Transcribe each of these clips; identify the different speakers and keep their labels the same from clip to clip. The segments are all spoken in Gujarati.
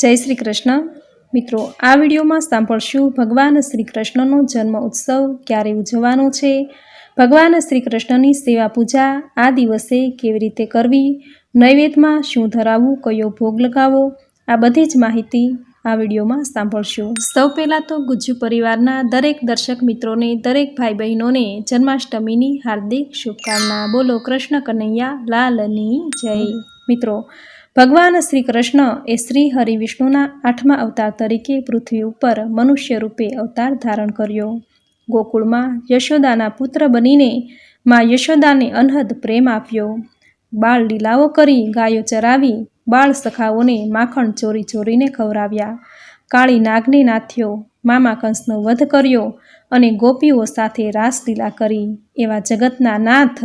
Speaker 1: જય શ્રી કૃષ્ણ. મિત્રો, આ વિડીયોમાં સાંભળશું ભગવાન શ્રી કૃષ્ણનો જન્મ ઉત્સવ ક્યારે ઉજવવાનો છે? ભગવાન શ્રી કૃષ્ણની સેવા પૂજા આ દિવસે કેવી રીતે કરવી? નૈવેદ્યમાં શું ધરાવવું? કયો ભોગ લગાવવો? આ બધી જ માહિતી આ વિડીયોમાં સાંભળશું. સૌ પહેલાં તો ગુજ્જુ પરિવારના દરેક દર્શક મિત્રોને, દરેક ભાઈ બહેનોને જન્માષ્ટમીની હાર્દિક શુભકામના. બોલો કૃષ્ણ કનૈયા, લાલની જય. મિત્રો ભગવાન શ્રી કૃષ્ણ એ શ્રી હરિ વિષ્ણુના આઠમા અવતાર તરીકે પૃથ્વી ઉપર મનુષ્ય રૂપે અવતાર ધારણ કર્યો. ગોકુળમાં યશોદાના પુત્ર બનીને માં યશોદાને અનહદ પ્રેમ આપ્યો. બાળ લીલાઓ કરી ગાયો ચરાવી બાળ સખાઓને માખણ ચોરી ચોરીને ખવરાવ્યા કાળી નાગને નાથ્યો, મામા કંસનો વધ કર્યો અને ગોપીઓ સાથે રાસલીલા કરી. એવા જગતના નાથ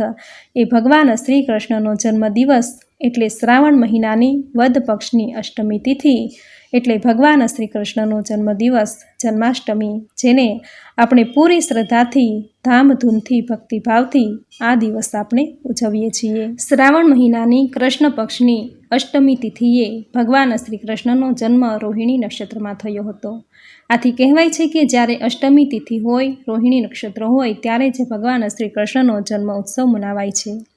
Speaker 1: એ ભગવાન શ્રી કૃષ્ણનો જન્મદિવસ એટલે શ્રાવણ મહિનાની વદ પક્ષની અષ્ટમી તિથિ એટલે ભગવાન શ્રી કૃષ્ણનો જન્મદિવસ, જન્માષ્ટમી, જેને આપણે પૂરી શ્રદ્ધાથી, ધામધૂમથી, ભક્તિભાવથી આ દિવસ આપણે ઉજવીએ છીએ. શ્રાવણ મહિનાની કૃષ્ણ પક્ષની અષ્ટમી તિથિએ ભગવાન શ્રી કૃષ્ણનો જન્મ રોહિણી નક્ષત્રમાં થયો હતો. આથી કહેવાય છે કે જ્યારે અષ્ટમી તિથિ હોય, રોહિણી નક્ષત્ર હોય, ત્યારે જ ભગવાન શ્રી કૃષ્ણનો જન્મ ઉત્સવ મનાવાય છે.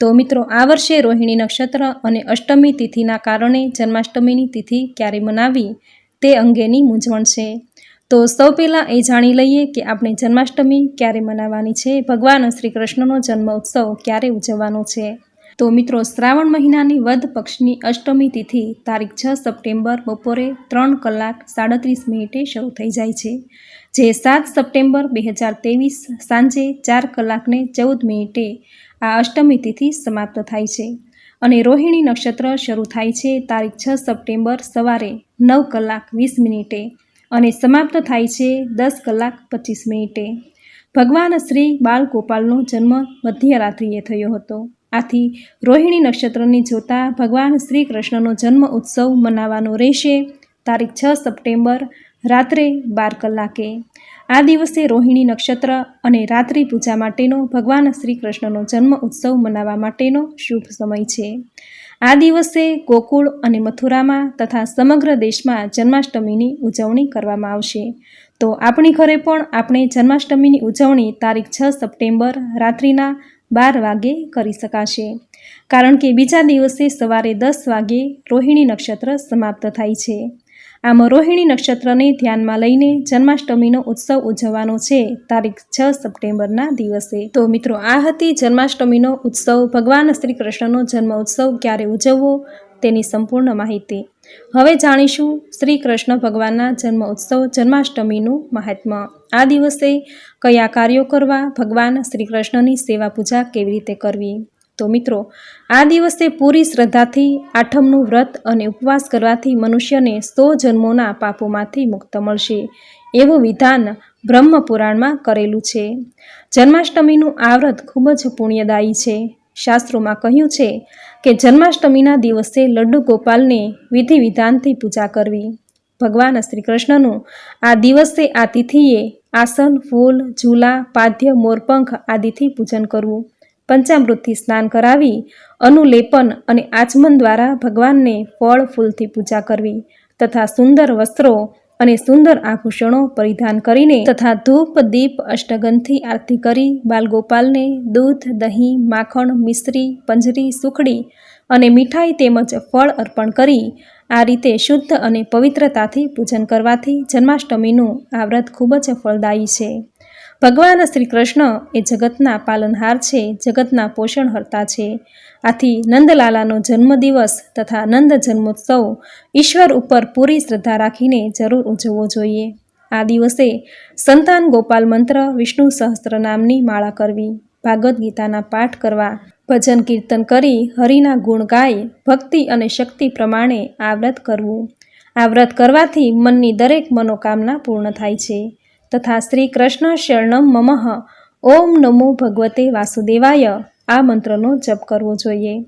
Speaker 1: તો મિત્રો, આ વર્ષે રોહિણી નક્ષત્ર અને અષ્ટમી તિથિના કારણે જન્માષ્ટમીની તિથિ ક્યારે મનાવી તે અંગેની મૂંઝવણ છે. તો સૌ પહેલાં એ જાણી લઈએ કે આપણે જન્માષ્ટમી ક્યારે મનાવવાની છે. ભગવાન શ્રી કૃષ્ણનો જન્મ ઉત્સવ ક્યારે ઉજવવાનો છે? તો મિત્રો, શ્રાવણ મહિનાની વધ પક્ષની અષ્ટમી તિથિ, તારીખ છ સપ્ટેમ્બર, બપોરે ત્રણ કલાક સાડત્રીસ મિનિટે શરૂ થઈ જાય છે. જે સાત સપ્ટેમ્બર બે હજાર ત્રેવીસ સાંજે ચાર કલાકને ચૌદ મિનિટે આ અષ્ટમી તિથિ સમાપ્ત થાય છે અને રોહિણી નક્ષત્ર શરૂ થાય છે તારીખ છ સપ્ટેમ્બર સવારે નવ કલાક વીસ મિનિટે અને સમાપ્ત થાય છે દસ કલાક પચીસ મિનિટે. ભગવાન શ્રી બાલગોપાલનો જન્મ મધ્યરાત્રિએ થયો હતો. આથી રોહિણી નક્ષત્રની જોતા ભગવાન શ્રી કૃષ્ણનો જન્મ ઉત્સવ મનાવવાનો રહેશે. તારીખ છ સપ્ટેમ્બર, રાત્રે બાર કલાકે. આ દિવસે રોહિણી નક્ષત્ર અને રાત્રિ પૂજા માટેનો ભગવાન શ્રી કૃષ્ણનો જન્મ ઉત્સવ મનાવવા માટેનો શુભ સમય છે. આ દિવસે ગોકુળ અને મથુરામાં તથા સમગ્ર દેશમાં જન્માષ્ટમીની ઉજવણી કરવામાં આવશે. તો આપણી ઘરે પણ આપણે જન્માષ્ટમીની ઉજવણી તારીખ છ સપ્ટેમ્બર, રાત્રિના બાર વાગે કરી શકાશે. કારણ કે બીજા દિવસે સવારે દસ વાગે રોહિણી નક્ષત્ર સમાપ્ત થાય છે. આમ રોહિણી નક્ષત્રને ધ્યાનમાં લઈને જન્માષ્ટમીનો ઉત્સવ ઉજવવાનો છે તારીખ છ સપ્ટેમ્બરના દિવસે. તો મિત્રો, આ હતી જન્માષ્ટમીનો ઉત્સવ. ભગવાન શ્રી કૃષ્ણનો જન્મ ઉત્સવ ક્યારે ઉજવવો? તેની સંપૂર્ણ માહિતી. હવે જાણીશું શ્રી કૃષ્ણ ભગવાનના જન્મ ઉત્સવ જન્માષ્ટમીનું મહાત્મ્ય આ દિવસે કયા કાર્યો કરવા ભગવાન શ્રી કૃષ્ણની સેવા પૂજા કેવી રીતે કરવી? તો મિત્રો, આ દિવસે પૂરી શ્રદ્ધાથી, આઠમનું વ્રત અને ઉપવાસ કરવાથી મનુષ્યને સો જન્મોના પાપોમાંથી મુક્ત મળશે. એવું વિધાન બ્રહ્મપુરાણમાં કરેલું છે. જન્માષ્ટમીનું આ વ્રત ખૂબ જ પુણ્યદાયી છે. શાસ્ત્રોમાં કહ્યું છે કે જન્માષ્ટમીના દિવસે લડ્ડુ ગોપાલને વિધિ વિધાનથી પૂજા કરવી. ભગવાન શ્રી કૃષ્ણનું આ દિવસે આ તિથિએ આસન, ફૂલ, ઝૂલા, પાદ્ય, મોરપંખ આદિથી પૂજન કરવું. પંચામૃતથી સ્નાન કરાવી, અનુલેપન અને આચમન દ્વારા ભગવાનને ફળ, ફૂલથી પૂજા કરવી તથા સુંદર વસ્ત્રો અને સુંદર આભૂષણો પરિધાન કરીને તથા ધૂપ, દીપ અષ્ટગનથી આરતી કરી બાલગોપાલને દૂધ, દહીં, માખણ, મિશ્રી, પંજરી, સુખડી અને મીઠાઈ તેમજ ફળ અર્પણ કરી આ રીતે શુદ્ધ અને પવિત્રતાથી પૂજન કરવાથી જન્માષ્ટમીનું આ વ્રત ખૂબ જ ફળદાયી છે. ભગવાન શ્રી કૃષ્ણ એ જગતના પાલનહાર છે, જગતના પોષણહર્તા છે. આથી નંદલાલાનો જન્મદિવસ તથા નંદ જન્મોત્સવ ઈશ્વર ઉપર પૂરી શ્રદ્ધા રાખીને જરૂર ઉજવવો જોઈએ. આ દિવસે સંતાન ગોપાલ મંત્ર વિષ્ણુ સહસ્ત્ર નામની માળા કરવી, ભાગવદ્ ગીતાના પાઠ કરવા, ભજન કીર્તન કરી, હરિના ગુણ ગાય, ભક્તિ અને શક્તિ પ્રમાણે આ વ્રત કરવું. આ વ્રત કરવાથી મનની દરેક મનોકામના પૂર્ણ થાય છે. તથા શ્રી કૃષ્ણ શરણમ મમઃ. ઓમ નમો ભગવતે વાસુદેવાય. આ મંત્રનો જપ કરવો જોઈએ.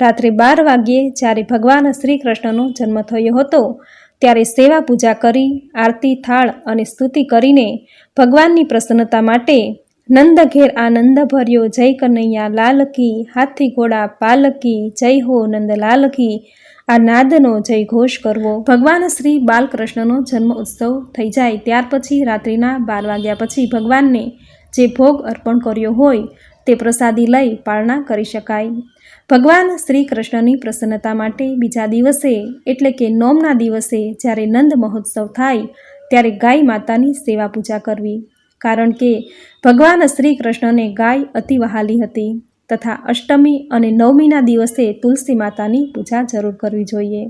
Speaker 1: રાત્રે બાર વાગ્યે જ્યારે ભગવાન શ્રી કૃષ્ણનો જન્મ થયો હતો, ત્યારે સેવા પૂજા કરી, આરતી, થાળ અને સ્તુતિ કરીને ભગવાનની પ્રસન્નતા માટે નંદ ઘેર આનંદ ભર્યો જય કનૈયા લાલકી, હાથી ઘોડા પાલકી, જય હો નંદ લાલ કી આ નાદનો જય ઘોષ કરવો. ભગવાન શ્રી બાલકૃષ્ણનો જન્મ ઉત્સવ થઈ જાય ત્યાર પછી રાત્રિના બાર વાગ્યા પછી ભગવાનને જે ભોગ અર્પણ કર્યો હોય તે પ્રસાદી લઈ પાળના કરી શકાય. ભગવાન શ્રી કૃષ્ણની પ્રસન્નતા માટે બીજા દિવસે, એટલે કે નોમના દિવસે જ્યારે નંદ મહોત્સવ થાય, ત્યારે ગાય માતાની સેવા પૂજા કરવી. કારણ કે ભગવાન શ્રી કૃષ્ણને ગાય અતિ વહાલી હતી. તથા અષ્ટમી અને નવમીના દિવસે તુલસી માતાની પૂજા જરૂર કરવી જોઈએ.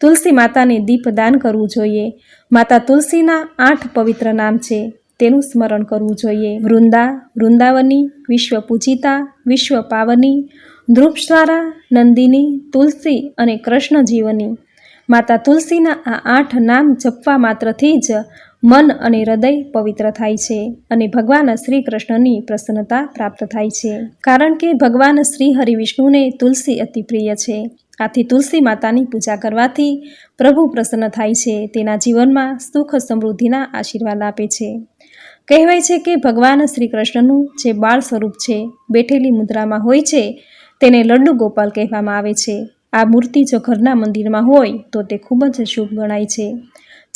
Speaker 1: તુલસી માતાને દીપદાન કરવું જોઈએ. માતા તુલસીના આઠ પવિત્ર નામ છે. તેનું સ્મરણ કરવું જોઈએ. વૃંદા, વૃંદાવની વિશ્વ પૂજિતા વિશ્વ પાવની ધ્રુપસ્વારા નંદિની, તુલસી અને કૃષ્ણ જીવની. માતા તુલસીના આ આઠ નામ જપવા માત્રથી જ મન અને હૃદય પવિત્ર થાય છે અને ભગવાન શ્રી કૃષ્ણની પ્રસન્નતા પ્રાપ્ત થાય છે. કારણ કે ભગવાન શ્રી હરિવિષ્ણુને તુલસી અતિ પ્રિય છે. આથી તુલસી માતાની પૂજા કરવાથી પ્રભુ પ્રસન્ન થાય છે, તેના જીવનમાં સુખ સમૃદ્ધિના આશીર્વાદ આપે છે. કહેવાય છે કે ભગવાન શ્રી કૃષ્ણનું જે બાળ સ્વરૂપ છે, બેઠેલી મુદ્રામાં હોય છે, તેને લડ્ડુ ગોપાલ કહેવામાં આવે છે. આ મૂર્તિ જો ઘરના મંદિરમાં હોય, તો તે ખૂબ જ શુભ ગણાય છે.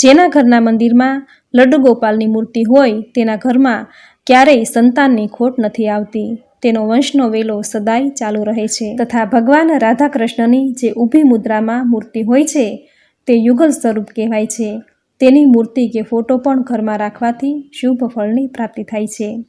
Speaker 1: જેના ઘરના મંદિરમાં લડ્ડુ ગોપાલની મૂર્તિ હોય તેના ઘરમાં ક્યારેય સંતાનની ખોટ નથી આવતી. તેનો વંશનો વેલો સદાય ચાલુ રહે છે. તથા ભગવાન રાધાકૃષ્ણની જે ઊભી મુદ્રામાં મૂર્તિ હોય છે, તે યુગલ સ્વરૂપ કહેવાય છે. તેની મૂર્તિ કે ફોટો પણ ઘરમાં રાખવાથી શુભ ફળની પ્રાપ્તિ થાય છે.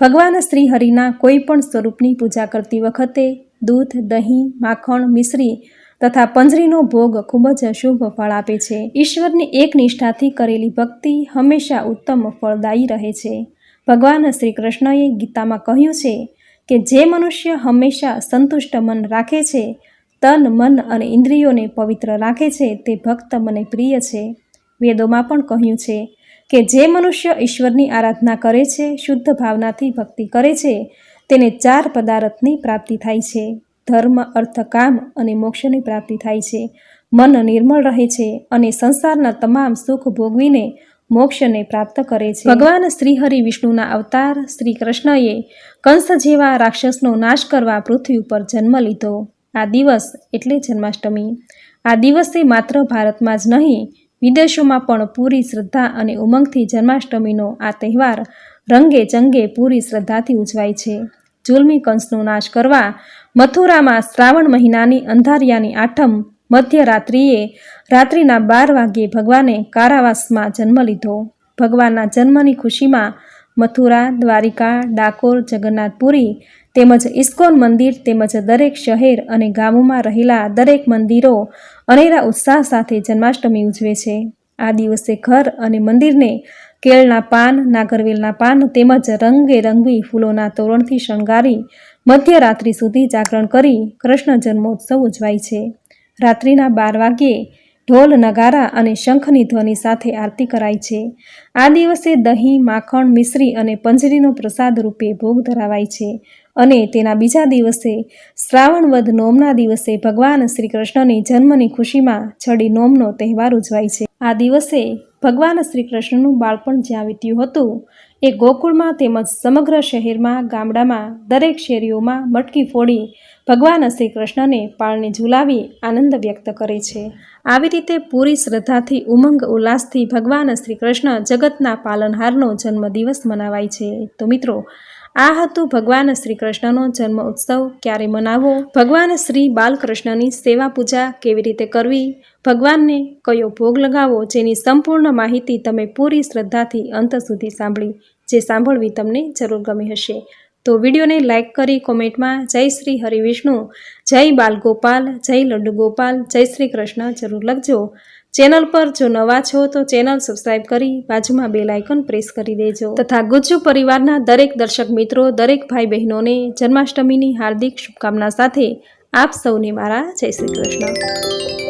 Speaker 1: ભગવાન શ્રી હરિના કોઈ પણ સ્વરૂપની પૂજા કરતી વખતે દૂધ, દહીં, માખણ, મિશ્રી તથા પંજરીનો ભોગ ખૂબ જ શુભ ફળ આપે છે. ઈશ્વરની એક નિષ્ઠાથી કરેલી ભક્તિ હંમેશા ઉત્તમ ફળદાયી રહે છે. ભગવાન શ્રી કૃષ્ણએ ગીતામાં કહ્યું છે કે, જે મનુષ્ય હંમેશા સંતુષ્ટ મન રાખે છે, તન, મન અને ઇન્દ્રિયોને પવિત્ર રાખે છે, તે ભક્ત મને પ્રિય છે. વેદોમાં પણ કહ્યું છે કે, જે મનુષ્ય ઈશ્વરની આરાધના કરે છે, શુદ્ધ ભાવનાથી ભક્તિ કરે છે, તેને ચાર પદાર્થની પ્રાપ્તિ થાય છે. ધર્મ, અર્થ, કામ અને મોક્ષની પ્રાપ્તિ થાય છે. મન નિર્મળ રહે છે અને સંસારના તમામ સુખ ભોગવીને મોક્ષને પ્રાપ્ત કરે છે. ભગવાન શ્રીહરિ વિષ્ણુના અવતાર શ્રી કૃષ્ણએ કંસ જેવા રાક્ષસનો નાશ કરવા પૃથ્વી ઉપર જન્મ લીધો. આ દિવસ એટલે જન્માષ્ટમી. આ દિવસે માત્ર ભારતમાં જ નહીં, વિદેશોમાં પણ પૂરી શ્રદ્ધા અને ઉમંગથી જન્માષ્ટમીનો આ તહેવાર રંગે ચંગે પૂરી શ્રદ્ધાથી ઉજવાય છે. જુલમી કંસનો નાશ કરવા મથુરામાં શ્રાવણ મહિનાની અંધારિયાની આઠમ મધ્યરાત્રિએ રાત્રિના બાર વાગ્યે ભગવાને કારાવાસમાં જન્મ લીધો. ભગવાનના જન્મની ખુશીમાં મથુરા, દ્વારિકા, ડાકોર, જગન્નાથપુરી તેમજ ઇસ્કોન મંદિર તેમજ દરેક શહેર અને ગામોમાં રહેલા દરેક મંદિરો અનેરા ઉત્સાહ સાથે જન્માષ્ટમી ઉજવે છે. આ દિવસે ઘર અને મંદિરને કેળના પાન, નાગરવેલના પાન તેમજ રંગે રંગી ફૂલોના તોરણથી શણગારી મધ્યરાત્રિ સુધી જાગરણ કરી કૃષ્ણ જન્મોત્સવ ઉજવાય છે. રાત્રિના બાર વાગ્યે ઢોલ, નગારા અને શંખની ધ્વનિ સાથે આરતી કરાય છે. આ દિવસે દહીં, માખણ, મિશ્રી અને પંજરીનો પ્રસાદ રૂપે ભોગ ધરાવાય છે અને તેના બીજા દિવસે શ્રાવણ વધ નોમના દિવસે ભગવાન શ્રી કૃષ્ણની જન્મની ખુશીમાં છડી નોમનો તહેવાર ઉજવાય છે. આ દિવસે ભગવાન શ્રી કૃષ્ણનું બાળપણ જ્યાં વીત્યું હતું એ ગોકુળમાં તેમજ સમગ્ર શહેરમાં, ગામડામાં, દરેક શેરીઓમાં મટકી ફોડી ભગવાન શ્રી કૃષ્ણને પાળને ઝુલાવી આનંદ વ્યક્ત કરે છે. આવી રીતે પૂરી શ્રદ્ધાથી, ઉમંગ ઉલ્લાસથી ભગવાન શ્રી કૃષ્ણ જગતના પાલનહારનો જન્મદિવસ મનાવાય છે. તો મિત્રો, આ હતું ભગવાન શ્રી કૃષ્ણનો જન્મ ઉત્સવ. ક્યારે મનાવવો ભગવાન શ્રી બાલકૃષ્ણની સેવા પૂજા કેવી રીતે કરવી? ભગવાનને કયો ભોગ લગાવો જેની સંપૂર્ણ માહિતી તમે પૂરી શ્રદ્ધાથી અંત સુધી સાંભળી, જે સાંભળવી તમને જરૂર ગમી હશે. તો વિડીયોને લાઇક કરી કોમેન્ટમાં જય શ્રી હરિવિષ્ણુ જય બાલગોપાલ જય લડ્ડુ ગોપાલ, જય શ્રી કૃષ્ણ જરૂર લખજો. ચેનલ પર જો નવા છો તો ચેનલ સબસ્ક્રાઇબ કરી બાજુમાં બે લાઇકન પ્રેસ કરી દેજો. તથા ગુજ્જુ પરિવારના દરેક દર્શક મિત્રો, દરેક ભાઈ બહેનોને જન્માષ્ટમીની હાર્દિક શુભકામના સાથે આપ સૌને મારા જય શ્રી કૃષ્ણ.